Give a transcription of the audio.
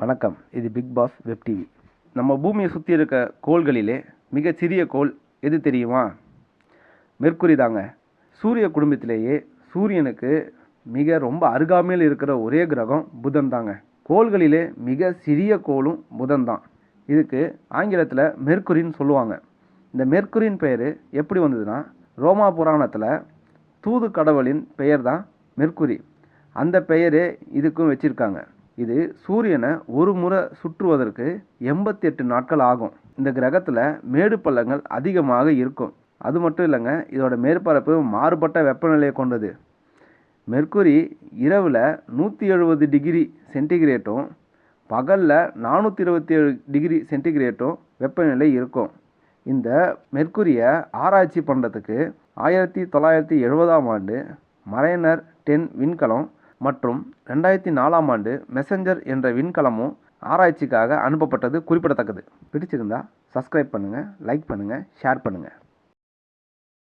வணக்கம். இது big pass web TV நம்ம பூமியை சுற்றி இருக்க கோள்களிலே மிகச்சிறிய கோள் எது தெரியுமா? மெர்க்குரி தாங்க. சூரிய குடும்பத்திலேயே சூரியனுக்கு மிக ரொம்ப அருகாமையில் இருக்கிற ஒரே கிரகம் புதன் தாங்க. கோள்களிலே மிக சிறிய கோளும் புதன் தான். இதுக்கு ஆங்கிலத்தில் மெர்க்குரின்னு சொல்லுவாங்க. இந்த மெர்க்குரின் பெயர் எப்படி வந்ததுன்னா ரோமா புராணத்தில் தூது கடவுளின் பெயர் தான் மெர்க்குரி. அந்த பெயரே இதுக்கும் வச்சுருக்காங்க. இது சூரியனை ஒரு முறை சுற்றுவதற்கு எண்பத்தி எட்டு நாட்கள் ஆகும். இந்த கிரகத்தில் மேடு பள்ளங்கள் அதிகமாக இருக்கும். அது மட்டும் இல்லைங்க இதோட மேற்பரப்பு மாறுபட்ட வெப்பநிலையை கொண்டது. மெர்க்குரி இரவில் நூற்றி எழுபது டிகிரி சென்டிகிரேட்டும் பகலில் நானூற்றி இருபத்தி ஏழு டிகிரி சென்டிகிரேட்டும் வெப்பநிலை இருக்கும். இந்த மெர்க்குரியை ஆராய்ச்சி பண்ணுறதுக்கு ஆயிரத்தி தொள்ளாயிரத்தி எழுபதாம் ஆண்டு மரைனர் டென் விண்கலம் மற்றும் ரெண்டாயிரத்தி நாலாம் ஆண்டு மெசஞ்சர் என்ற விண்கலமும் ஆராய்ச்சிக்காக அனுப்பப்பட்டது குறிப்பிடத்தக்கது. பிடிச்சிருந்தா சப்ஸ்கிரைப் பண்ணுங்கள் லைக் பண்ணுங்கள் ஷேர் பண்ணுங்கள்